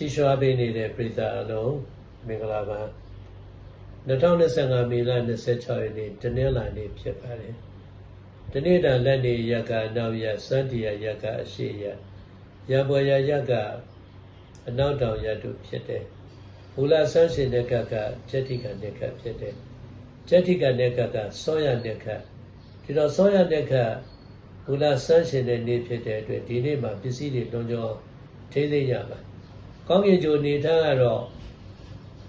ချီးရွှာပေးနေတဲ့ပြည်သားအလုံးမင်္ဂလာပါ2025မေလ26ရက်နေ့တနင်္လာနေ့ဖြစ်ပါတယ်။ဒီနေ့တာလက်နေရကအနောက်ရစန္ဒီယရကအရှိရရံပေါ်ရရကအနောက်တောင်ရတုဖြစ်တယ်။ဘူလာဆန်းရှင်တဲ့ကကကျက်တိကတဲ့ကဖြစ်တယ်။ကျက်တိကတဲ့ကကစောရတဲ့ကဒီတော့စောရတဲ့ကဘူလာဆန်းရှင်တဲ့နေ့ဖြစ်တဲ့အတွက်ဒီနေ့မှာပစ္စည်းတွေတွန်းကြောထိသိရပါ ကောင်းကင်ဂျိုနေထားကတော့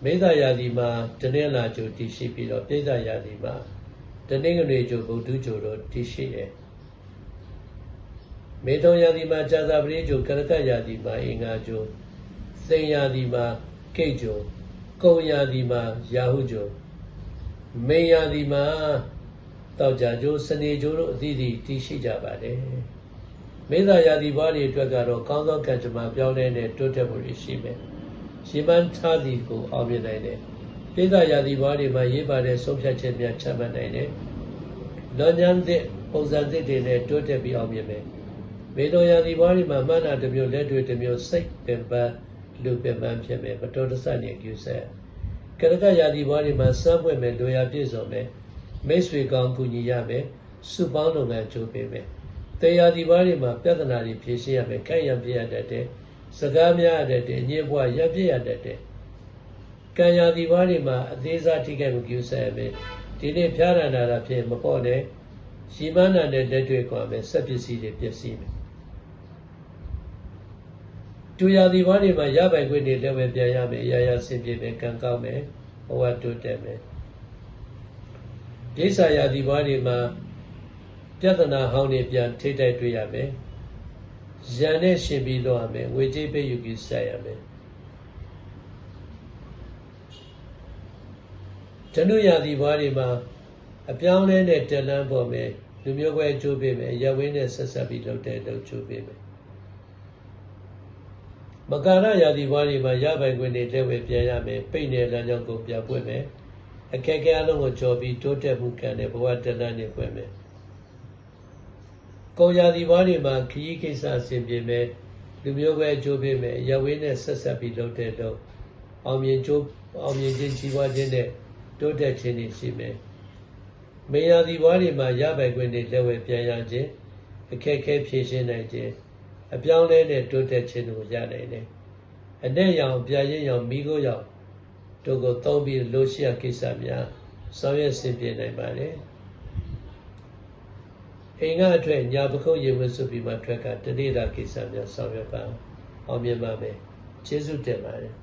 မိစ္ဆာယာတိမှာတနင်္လာဂျိုတည်ရှိပြီးတော့ပြိစ္ဆာယာတိမှာတနင်္ဂနွေဂျိုဗုဒ္ဓဂျိုတို့တည်ရှိတယ်မေတုံယာတိမှာဇာတာပရိဂျိုကရကယာတိမှာအင်္ဂါဂျိုသိင်ယာတိမှာကိတ်ဂျိုကုံယာတိမှာယာဟုဂျိုမေယာတိမှာတောက်ကြဂျိုစနေဂျိုတို့အသီးသီးတည်ရှိကြပါတယ် မေဇာယာတိဘွားတွေအတွက်ကတော့ကောင်းသောကံကြမ္မာပြောင်းလဲတဲ့တိုးတက်မှုတွေရှိမယ်။ရှင်မန်းထားသည်ကိုအောင်မြင်နိုင်တယ်။မေဇာယာတိဘွားတွေမှာရေးပါတဲ့ဆုံးဖြတ်ချက်များချမှတ်နိုင်တယ်။လွန်ညမ်းတဲ့ပုံစံသစ်တွေနဲ့တိုးတက်ပြီးအောင်မြင်မယ်။မေတော်ယာတိဘွားတွေမှာမှတ်တာတစ်မျိုးလက်တွေတစ်မျိုးစိတ်ပင်ပန်းလူပင်ပန်းဖြစ်မယ်မတော်တဆနဲ့ကျူဆက်။ကရကယာတိဘွားတွေမှာစမ်းပွင့်မယ်လူရပြည့်စုံမယ်မိတ်ဆွေကောင်းကူညီရမယ်စုပေါင်းလုပ်ငန်းကြိုးပေးမယ်။ တရားဒီပါးတွေမှာပြဿနာတွေဖြေရှင်းရမယ်၊ခိုက်ရံပြရတတ်တယ်။စကားများရတတ်တယ်၊အငြင်းပွားရပ်ပြရတတ်တယ်။ကံရာဒီပါးတွေမှာအသေးစားထိခိုက်မှုကျူးဆဲရမယ်။ဒီနေ့ဖျားရန်တာတာဖြစ်မပေါ့နဲ့ရှိမနာနဲ့လက်တွေ့ကွာမယ်ဆက်ပစ္စည်းတွေပျက်စီးမယ်။တူရာဒီပါးတွေမှာရပိုင်ခွင့်တွေလည်းပဲပြန်ရမယ်။ရာရာဆင်ပြေမယ်၊ကံကောင်းမယ်၊ဘဝတိုးတက်မယ်။ဒိဋ္ဌာယာဒီပါးတွေမှာ ပြဿနာဟောင်းတွေပြန်ထိတိုက်တွေ့ရမယ်။ရန်နဲ့ရှင်ပြီးတော့ရမယ်။ဝေကြေးပေးယူပြီးဆက်ရမယ်။ဓနုရာသီဘွားတွေမှာအပြောင်းလဲနဲ့တလန်းပေါ်မယ်။လူမျိုးကွဲအကျိုးပေးမယ်။ရဝင်းနဲ့ဆက်ဆက်ပြီးလုပ်တဲ့လုပ်ကျိုးပေးမယ်။မကာရရာသီဘွားတွေမှာရပိုင်ခွင့်တွေလက်ဝဲပြန်ရမယ်။ပိတ်နေလမ်းကြောင်းကိုပြန်ပွင့်မယ်။အခက်အခဲအလုံးကိုကြော်ပြီးတိုးတက်မှုကံတဲ့ဘဝတလန်းနဲ့ပွင့်မယ်။ ကုန်ရာသီဘွားတွေမှာခရီးကိစ္စအဆင်ပြေမယ်လူမျိုးပဲအကျိုးပေးမယ်ရဝေးနဲ့ဆက်ဆက်ပြီးလုပ်တဲ့တော့အောင်မြင်ကျိုးအောင်မြင်ခြင်းကြီးပွားခြင်းနဲ့တိုးတက်ခြင်းတွေရှိမယ်မေယာသီဘွားတွေမှာရပိုင်ခွင့်တွေလက်ဝဲပြန်ရခြင်းအခက်ခဲဖြေရှင်းနိုင်ခြင်းအပြောင်းလဲနဲ့တိုးတက်ခြင်းတို့ရနိုင်တယ်အ내ရောင်ပြရင်ရောင်မိခိုးရောင်တို့ကိုသုံးပြီးလို့ရှိရကိစ္စများဆောင်ရွက်ဆင်ပြေနိုင်ပါတယ် အိမ်ကအတွက်ညာပခုတ်ရေဝတ်စုပြီးမှထွက်ကတနေ့တာကိစ္စများဆောင်ရွက်ပါအောင်မြင်ပါမယ်ကျေးဇူးတင်ပါတယ်